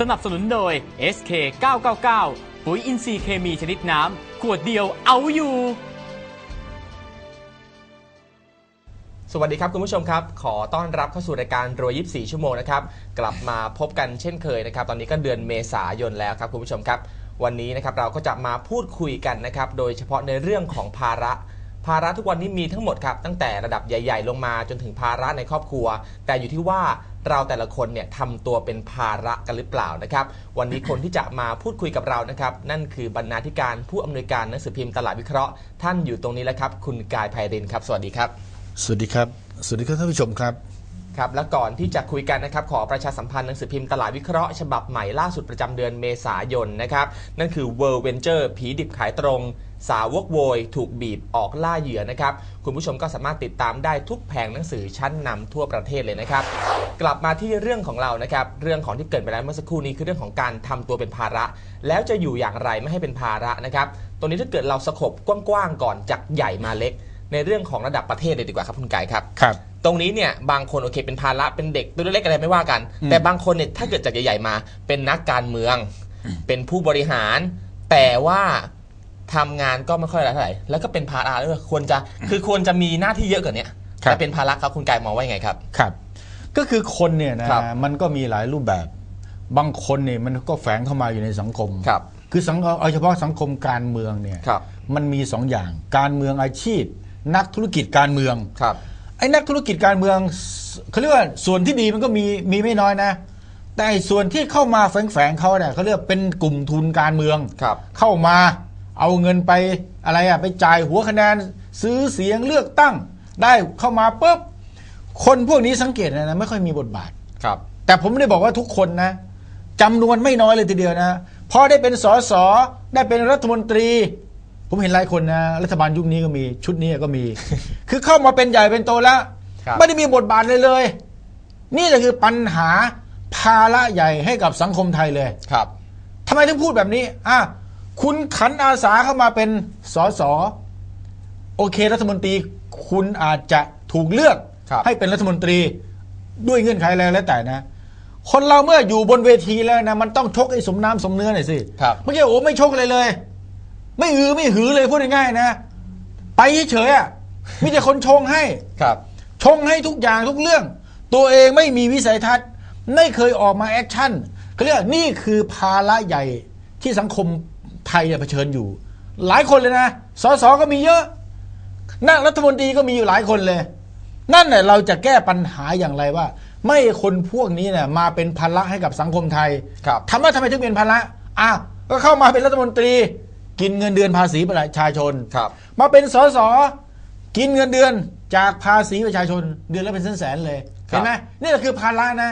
สนับสนุนโดย SK 999ปุ๋ยอินทรีย์เคมีชนิดน้ำ ขวดเดียวเอาอยู่ สวัสดีครับคุณผู้ชมครับ ขอต้อนรับเข้าสู่รายการรวย24 ชั่วโมงนะครับ กลับมาพบกันเช่นเคยนะครับ ตอนนี้ก็เดือนเมษายนแล้วครับคุณผู้ชมครับ วันนี้นะครับเราก็จะมาพูดคุยกันนะครับ โดยเฉพาะในเรื่องของภาระภาระทุกวันนี้มีทั้งหมดครับตั้งแต่ระดับใหญ่ ๆ ลงมาจนถึงภาระในครอบครัว แต่อยู่ที่ว่า เราแต่ละคนเนี่ยทำตัวเป็นภาระกันหรือเปล่านะครับ วันนี้คนที่จะมาพูดคุยกับเรานะครับ นั่นคือบรรณาธิการผู้อำนวยการหนังสือพิมพ์ตลาดวิเคราะห์ท่านอยู่ตรงนี้แล้วครับ คุณกายไพรินทร์ครับ สวัสดีครับ สวัสดีครับ สวัสดีครับท่านผู้ชมครับครับและก่อนที่จะคุยกันนะครับขอประชาสัมพันธ์หนังสือพิมพ์ตลาดวิเคราะห์ฉบับใหม่ล่าสุดประจำเดือนเมษายนนะครับนั่นคือ World Venture ผีดิบขายตรง สาวกโวยถูกบีบออกล่าเหยื่อนะครับ คุณผู้ชมก็สามารถติดตามได้ทุกแผงหนังสือชั้นนำทั่วประเทศเลยนะครับ กลับมาที่เรื่องของเรานะครับ เรื่องของที่เกริดไปแล้วเมื่อสักครู่นี้คือเรื่องของการทำตัวเป็นภาระ แล้วจะอยู่อย่างไรไม่ให้เป็นภาระนะครับตรงนี้ถ้าเกิดเราสกบกว้างๆก่อนจากใหญ่มาเล็ก ในเรื่องของระดับประเทศเลยดีกว่าครับคุณไก่ครับครับ ตรงนี้เนี่ยบางคนโอเคเป็นภาระเป็นเด็กตัวเล็กๆอะไรไม่ว่ากันอืมแต่บางคนเนี่ยถ้าเกิดจากใหญ่ๆมา เป็นนักการเมือง เป็นผู้บริหาร แต่ว่า ทำงานก็ไม่ค่อยอะไรเท่าไหร่ แล้วก็เป็นภาระด้วยควรจะคือควรจะมีหน้าที่เยอะกว่านี้แต่เป็นภาระครับคุณกายมองว่ายังไงครับ ครับ ก็คือคนเนี่ยนะครับมันก็มีหลายรูปแบบ บางคนเนี่ยมันก็แฝงเข้ามาอยู่ในสังคมครับคือสังเอาเฉพาะสังคมการเมืองเนี่ยครับ มันมีสองอย่างการเมืองอาชีพ นักธุรกิจการเมือง ครับ ไอ้นักธุรกิจการเมืองเขาเรียกว่าส่วนที่ดีมันก็มีมีไม่น้อยนะ แต่ไอ้ส่วนที่เข้ามาแฝงๆเขาเนี่ยเขาเรียกเป็นกลุ่มทุนการเมือง ครับ เข้ามา เอาเงินไปอะไรอะไปจ่ายหัวคะแนนซื้อเสียงเลือกตั้ง ได้เข้ามาปุ๊บคนพวกนี้สังเกตนะนะไม่ค่อยมีบทบาทครับ แต่ผมไม่ได้บอกว่าทุกคนนะจำนวนไม่น้อยเลยทีเดียวนะพอได้เป็นสสได้เป็นรัฐมนตรี ผมเห็นหลายคนนะรัฐบาลยุคนี้ก็มีชุดนี้ก็มี คือเข้ามาเป็นใหญ่เป็นโตแล้วครับไม่ได้มีบทบาทเลยเลย นี่แหละคือปัญหาภาระใหญ่ให้กับสังคมไทยเลยครับทำไมถึงพูดแบบนี้อะ คุณขันอาสาเข้ามาเป็นสสโอเค รัฐมนตรีคุณอาจจะถูกเลือก ครับ ให้เป็นรัฐมนตรีด้วยเงื่อนไขอะไรแล้วแต่นะ คนเราเมื่ออยู่บนเวทีแล้วนะ มันต้องชกไอ้สมน้ำสมเนื้อหน่อยสิครับ ไม่ใช่โอ้ไม่ชกเลยเลย ไม่อือไม่หือเลยพูดง่ายๆนะ ไปเฉยๆอะมีแต่คนชงให้ ครับ ชงให้ทุกอย่างทุกเรื่อง ตัวเองไม่มีวิสัยทัศน์ ไม่เคยออกมาแอคชั่นเขาเรียกว่านี่คือภาระใหญ่ที่สังคมไท ยเนี่ยเผชิญอยู่ หลายคนเลยนะสสก็มีเยอะ นั่งรัฐมนตรีก็มีอยู่หลายคนเลย นั่นแหละเราจะแก้ปัญหาอย่างไรว่า ไม่ให้คนพวกนี้เนี่ยมาเป็นภาระให้กับสังคมไทยครับถามว่าทำไมถึงเป็นภาระอะก็เข้ามาเป็นรัฐมนตรี กินเงินเดือนภาษีประชาชนครับ มาเป็นสสกินเงินเดือนจากภาษีประชาชนเดือนละเป็นแสนๆเลยครับเห็นไหมนี่แหละคือภาระนะ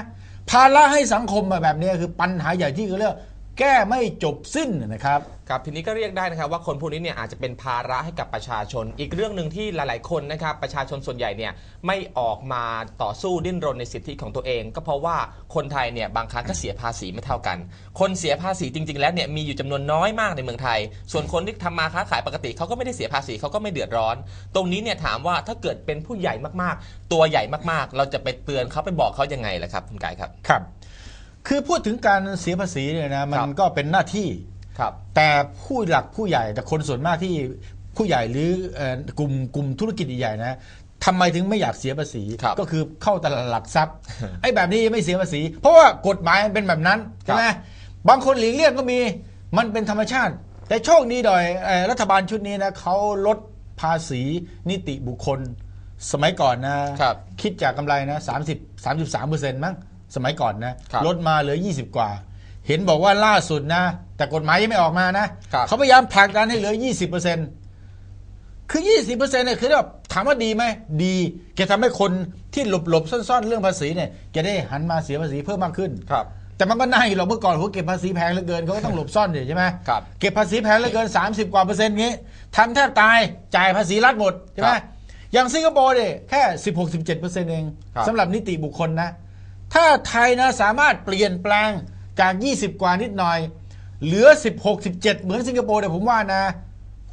ภาระให้สังคมแบบนี้คือปัญหาใหญ่ที่เขาเรียกว่าแก้ไม่จบสิ้นนะครับ ครับทีนี้ก็เรียกได้นะครับว่าคนพวกนี้เนี่ยอาจจะเป็นภาระให้กับประชาชน อีกเรื่องหนึ่งที่หลาย ๆ คนนะครับประชาชนส่วนใหญ่เนี่ยไม่ออกมาต่อสู้ดิ้นรนในสิทธิของตัวเอง ก็เพราะว่าคนไทยเนี่ยบางครั้งก็เสียภาษีไม่เท่ากัน คนเสียภาษีจริง ๆ แล้วเนี่ยมีอยู่จำนวนน้อยมากในเมืองไทย ส่วนคนที่ทำมาค้าขายปกติเขาก็ไม่ได้เสียภาษีเขาก็ไม่เดือดร้อน ตรงนี้เนี่ยถามว่าถ้าเกิดเป็นผู้ใหญ่มาก ๆ ตัวใหญ่มาก ๆ เราจะไปเตือนเขาไปบอกเขายังไงล่ะครับคุณกายครับครับ คือพูดถึงการเสียภาษีเนี่ยนะมัครันบก็เป็นหน้าที่ ครับ แต่ผู้หลักผู้ใหญ่แต่คนส่วนมากที่ผู้ใหญ่หรือเอ่อกลุ่มกลุ่มธุรกิจใหญ่ๆนะทำไมถึงไม่อยากเสียภาษีครับก็คือเข้าตลาดหลักทรัพย์ไอ้แบบนี้ไม่เสียภาษี เพราะว่ากฎหมายมันเป็นแบบนั้นใช่ไหมบางคนหลีกเลี่ยงก็มีมันเป็นธรรมชาติ แต่โชคดีหน่อยเอ่อรัฐบาลชุดนี้นะเขาลดภาษีนิติบุคคล สมัยก่อนนะครับคิดจากกำไรนะ30 33เปอร์เซ็นต์มั้งสมัยก่อนนะครับลดมาเหลือ 20 กว่า เห็นบอกว่าล่าสุดนะ แต่กฎหมายยังไม่ออกมานะ ครับเขาพยายามผลักดันให้เหลือ 20เปอร์เซ็นต์คือ 20เปอร์เซ็นต์เนี่ยคือแบบถามว่าดีไหมดีแกทำให้คนที่หลบหลบๆซ่อนๆ เรื่องภาษีเนี่ยแกได้หันมาเสียภาษีเพิ่มมากขึ้น ครับ แต่มันก็น่าอยู่หรอกเมื่อก่อนเขาเก็บภาษีแพงเหลือเกินเขาก็ต้องหลบซ่อนอยู่ใช่ไหมครับเก็บภาษีแพงเหลือเกิน 30 กว่าเปอร์เซ็นต์งี้ทำแทบตายจ่ายภาษีรัฐหมดใช่ไหมครับอย่างสิงคโปร์เนี่ยแค่ 16-17เปอร์เซ็นต์เองครับ สำหรับนิติบุคคลนะ ถ้าไทยนะสามารถเปลี่ยนแปลง จาก 20 กว่านิดหน่อย เหลือ 16 17 เหมือนสิงคโปร์เนี่ยผมว่านะ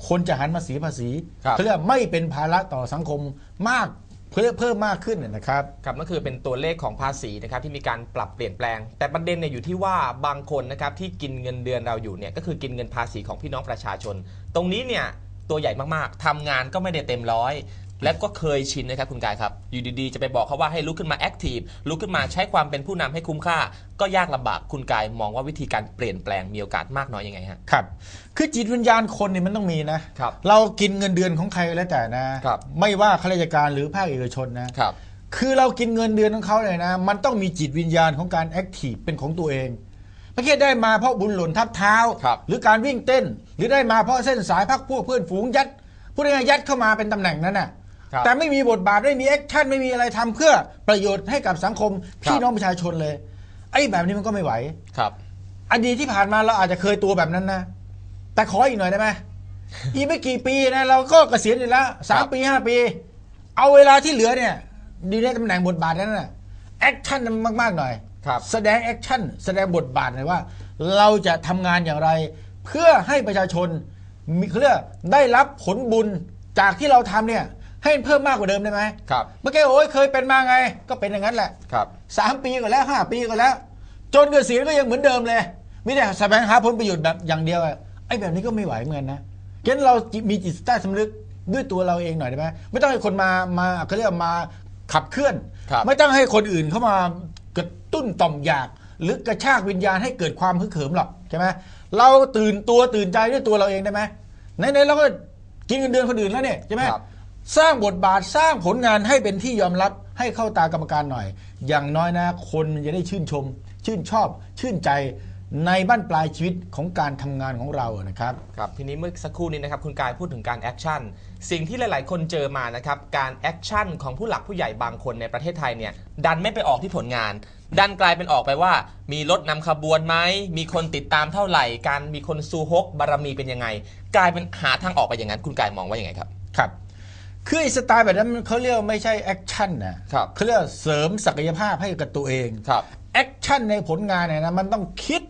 คนจะหันมาเสียภาษีครับ เขาเรียกว่าไม่เป็นภาระต่อสังคมมากเพิ่มเพิ่มมากขึ้นนะนะครับ ครับนั่นคือเป็นตัวเลขของภาษีนะครับที่มีการปรับเปลี่ยนแปลง แต่ประเด็นเนี่ยอยู่ที่ว่าบางคนนะครับที่กินเงินเดือนเราอยู่เนี่ยก็คือกินเงินภาษีของพี่น้องประชาชน ตรงนี้เนี่ยตัวใหญ่มากๆทำงานก็ไม่ได้เต็มร้อย และก็เคยชินนะครับคุณกายครับอยู่ดีๆ จะไปบอกเขาว่าให้ลุกขึ้นมาแอคทีฟลุกขึ้นมาใช้ความเป็นผู้นำให้คุ้มค่า ก็ยากลำบากคุณกายมองว่าวิธีการเปลี่ยนแปลงมีโอกาสมากน้อยยังไงฮะครับคือจิตวิญญาณคนเนี่ยมันต้องมีนะครับเรากินเงินเดือนของใครก็แล้วแต่นะครับไม่ว่าข้าราชการหรือภาคเอกชนนะครับคือเรากินเงินเดือนของเขาเนี่ยนะ มันต้องมีจิตวิญญาณของการแอคทีฟเป็นของตัวเองไม่ใช่ได้มาเพราะบุญหล่นทับเท้าครับหรือการวิ่งเต้น หรือได้มาเพราะเส้นสายพักพวกเพื่อนฝูงยัดพูดง่ายๆยัดเข้ามาเป็นตำแหน่งนั้นน่ะครับ แต่ไม่มีบทบาทไม่มีแอคชั่นไม่มีอะไรทำเพื่อประโยชน์ให้กับสังคมครับพี่น้องประชาชนเลย ไอ้แบบนี้มันก็ไม่ไหวครับอดีตที่ผ่านมาเราอาจจะเคยตัวแบบนั้นนะ แต่ขออีกหน่อยได้ไหมอีกไม่กี่ปีนะเราก็เกษียณอยู่แล้วสามปีห้าปี เอาเวลาที่เหลือเนี่ยดีในตำแหน่งบทบาทนั้นน่ะแอคชั่นมากๆหน่อยครับแสดงแอคชั่นแสดงบทบาทหน่อยว่า เราจะทำงานอย่างไร เพื่อให้ประชาชนมีเขาเรียกได้รับผลบุญจากที่เราทำเนี่ย ให้เพิ่มมากกว่าเดิมได้ไหมครับเมื่อกี้โอ้ยเคยเป็นมาไง ก็เป็นอย่างนั้นแหละครับสามปีก็แล้วห้าปีก็แล้ว จนเกษียณก็ยังเหมือนเดิมเลยมีแต่แสวงหาผลประโยชน์แบบอย่างเดียวอะไอ้แบบนี้ก็ไม่ไหวเหมือนกันนะฉะนั้นเรามีจิตใต้สำนึกด้วยตัวเราเองหน่อยได้ไหมไม่ต้องให้คนมามาเขาเรียกว่ามาขับเคลื่อนครับไม่ต้องให้คนอื่นเข้ามากระตุ้นต่อมอยาก หรือกระชากวิญญาณให้เกิดความฮึกเหิมหรอกใช่ไหมเราตื่นตัวตื่นใจด้วยตัวเราเองได้ไหมไหนๆเราก็กินเงินเดือนคนอื่นแล้วเนี่ยใช่ไหมครับ สร้างบทบาทสร้างผลงานให้เป็นที่ยอมรับให้เข้าตากรรมการหน่อย อย่างน้อยนะคนมันจะได้ชื่นชม ชื่นชอบ ชื่นใจในบ้านปลายชีวิตของการทำงานของเรานะครับครับทีนี้เมื่อสักครู่นี้นะครับคุณกายพูดถึงการแอคชั่นสิ่งที่หลาย ๆ คนเจอมานะครับการแอคชั่นของผู้หลักผู้ใหญ่บางคนในประเทศไทยเนี่ยดันไม่ไปออกที่ผลงาน ดันกลายเป็นออกไปว่า มีรถนำขบวนไหมมีคนติดตามเท่าไหร่ การมีคนซูฮกบารมีเป็นยังไง กลายเป็นหาทางออกไปอย่างนั้นคุณกายมองว่ายังไงครับครับ คือไอ้สไตล์แบบนั้นมันเขาเรียกว่าไม่ใช่แอคชั่นนะครับเขาเรียกว่าเสริมศักยภาพให้กับตัวเองครับแอคชั่นในผลงานเนี่ยนะมันต้องคิด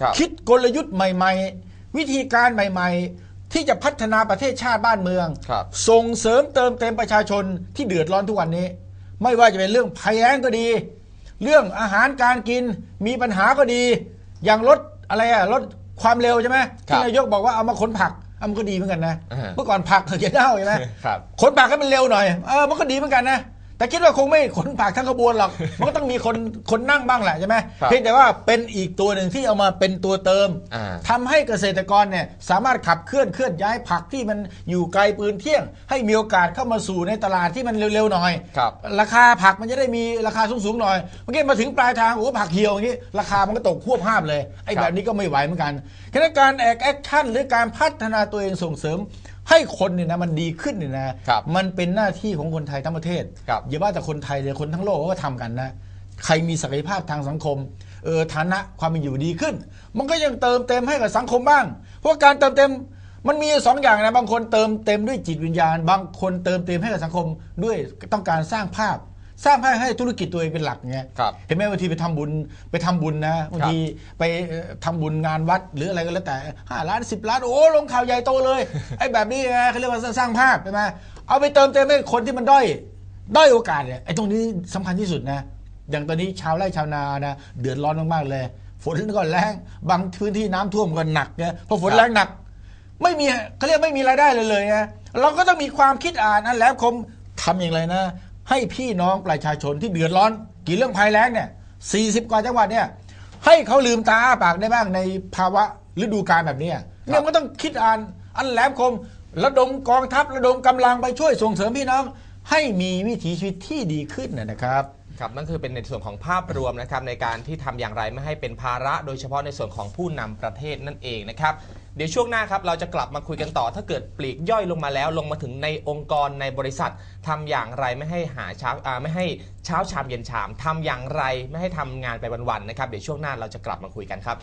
ครับคิดกลยุทธ์ใหม่ ๆ วิธีการใหม่ ๆ ที่จะพัฒนาประเทศชาติบ้านเมือง ครับส่งเสริมเติมเต็มประชาชนที่เดือดร้อนทุกวันนี้ ไม่ว่าจะเป็นเรื่องภัยแล้งก็ดี เรื่องอาหารการกินมีปัญหาก็ดี อย่างลดอะไรอะลดความเร็วใช่ไหมครับที่นายกบอกว่าเอามาขนผักเอามันก็ดีเหมือนกันนะอ่าเมื่อก่อนผักเจะเน่าใช่ไหมครับขนผักให้มันเร็วหน่อยเออมันก็ดีเหมือนกันนะ แต่คิดว่าคงไม่ขนผักทั้งขบวนหรอก มันก็ต้องมีคนคนนั่งบ้างแหละใช่ไหมครับเพียงแต่ว่าเป็นอีกตัวหนึ่งที่เอามาเป็นตัวเติมอ่าทำให้เกษตรกรเนี่ยสามารถขับเคลื่อนเคลื่อนย้ายผักที่มันอยู่ไกลปืนเที่ยง ให้มีโอกาสเข้ามาสู่ในตลาดที่มันเร็วๆหน่อยครับราคาผักมันจะได้มีราคาสูงๆหน่อยเมื่อกี้มาถึงปลายทางโอ้โหผักเหี่ยวอย่างนี้ ราคามันก็ตกควบห้ามเลยไอ้ครับแบบนี้ก็ไม่ไหวเหมือนกันฉะนั้นการแอคแอคชั่นหรือการพัฒนาตัวเองส่งเสริม ให้คนเนี่ยนะมันดีขึ้นเนี่ยนะ ครับมันเป็นหน้าที่ของคนไทยทั้งประเทศครับอย่าว่าแต่คนไทยเลยคนทั้งโลกก็ทำกันนะ ใครมีศักยภาพทางสังคมเออฐานะความเป็นอยู่ดีขึ้น มันก็ยังเติมเต็มให้กับสังคมบ้าง เพราะการเติมเต็มมันมีสองอย่างนะบางคนเติมเต็มด้วยจิตวิญญาณ บางคนเติมเต็มให้กับสังคมด้วยต้องการสร้างภาพ สร้างภาพให้ธุรกิจตัวเองเป็นหลักไงครับเห็นไหมบางทีไปทำบุญไปทำบุญนะบางทีไปเอ่อทำบุญงานวัดหรืออะไรก็แล้วแต่ห้าล้านสิบล้านโอ้ลงข่าวใหญ่โตเลย ไอ้แบบนี้ไงเขาเรียกว่าสร้างภาพใช่ไหมเอาไปเติมเต็มให้คนที่มันด้อยด้อยโอกาสเนี่ยไอ้ตรงนี้สำคัญที่สุดนะ อย่างตอนนี้ชาวไร่ชาวนานะเดือดร้อนมากๆเลย ฝนก็แรงบางพื้นที่น้ำท่วมก็หนักเนี่ยพอฝนครับ แรงหนัก ไม่มีเขาเรียกไม่มีรายได้เลยเลยนะเราก็ต้องมีความคิดอ่านอันแหลมคมทำอย่างไรนะ ให้พี่น้องประชาชนที่เดือดร้อนกี่เรื่องภัยแล้งเนี่ย 40 กว่าจังหวัดเนี่ย ให้เขาลืมตาอ้าปากได้บ้างในภาวะฤดูกาลแบบเนี้ยเนี่ยมันต้องคิดอ่านอันแหลมคม ระดมกองทัพระดมกำลังไปช่วยส่งเสริมพี่น้อง ให้มีวิถีชีวิตที่ดีขึ้นนะนะครับครับนั่นคือเป็นในส่วนของภาพรวมนะครับในการที่ทำอย่างไรไม่ให้เป็นภาระ โดยเฉพาะในส่วนของผู้นำประเทศนั่นเองนะครับ เดี๋ยวช่วงหน้าครับเราจะกลับมาคุยกันต่อ ถ้าเกิดปลีกย่อยลงมาแล้ว ลงมาถึงในองค์กรในบริษัททำอย่างไรไม่ให้หาเช้าอ่าไม่ให้เช้าชามเย็นชามทำอย่างไรไม่ให้ทำงานไปวันๆนะครับเดี๋ยวช่วงหน้าเราจะกลับมาคุยกันครับ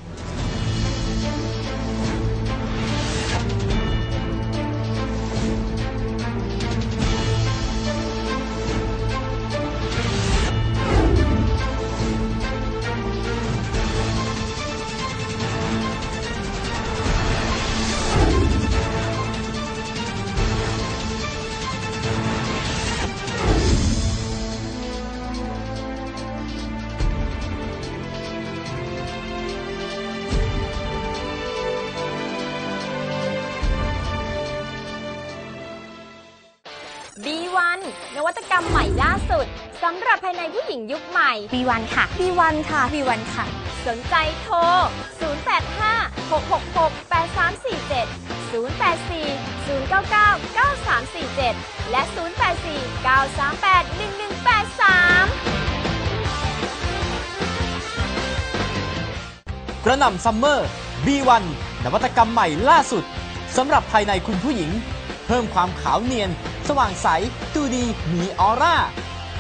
ผู้หญิงยุคใหม่ B1 ค่ะ B1 ค่ะ B1 ค่ะ สนใจโทร 085 666 8347 084 099 9347 และ 084 938 1183 กระหน่ำซัมเมอร์ B1 นวัตกรรมใหม่ล่าสุดสำหรับภายในคุณผู้หญิง เพิ่มความขาวเนียน สว่างใส ดูดี มีออร่า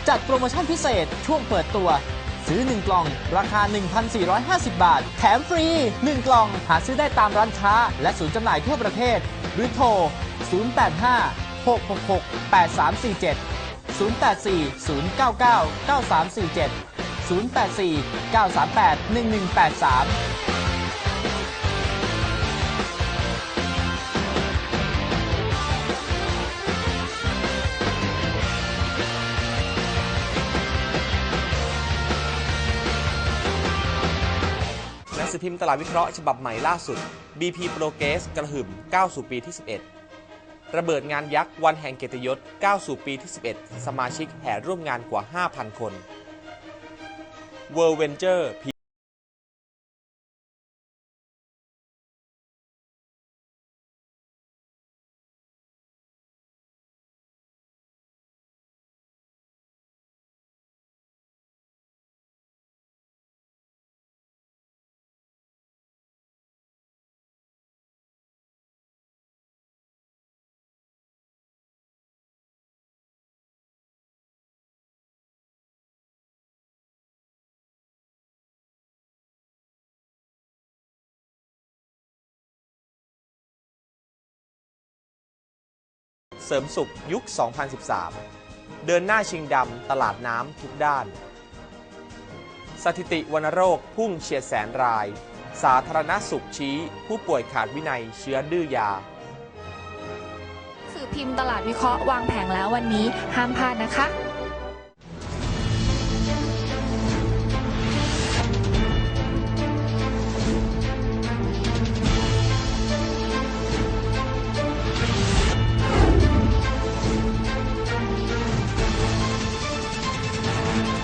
จัดโปรโมชั่นพิเศษช่วงเปิดตัว ซื้อ 1 กล่อง ราคา 1,450 บาท แถมฟรี 1 กล่องหาซื้อได้ตามร้านค้า และศูนย์จำหน่ายทั่วประเทศ หรือโทร 085 666 8347 084 099 9347 084 938 1183 สือพิมพ์ตลาดวิเคราะห์ฉบับใหม่ล่าสุด BP Progress กระหึ่ม 9 สู่ปีที่ 11 ระเบิดงานยักษ์วันแห่งเกียรติยศ 9 สู่ปีที่ 11 สมาชิกแห่ร่วมงานกว่า 5,000 คน World Venture เสริมสุขยุค 2013 เดินหน้าชิงดำตลาดน้ำทุกด้าน สถิติวัณโรคพุ่งเฉียดแสนราย สาธารณสุขชี้ ผู้ป่วยขาดวินัยเชื้อดื้อยา สื่อพิมพ์ตลาดวิเคราะห์วางแผงแล้ววันนี้ห้ามพลาดนะคะ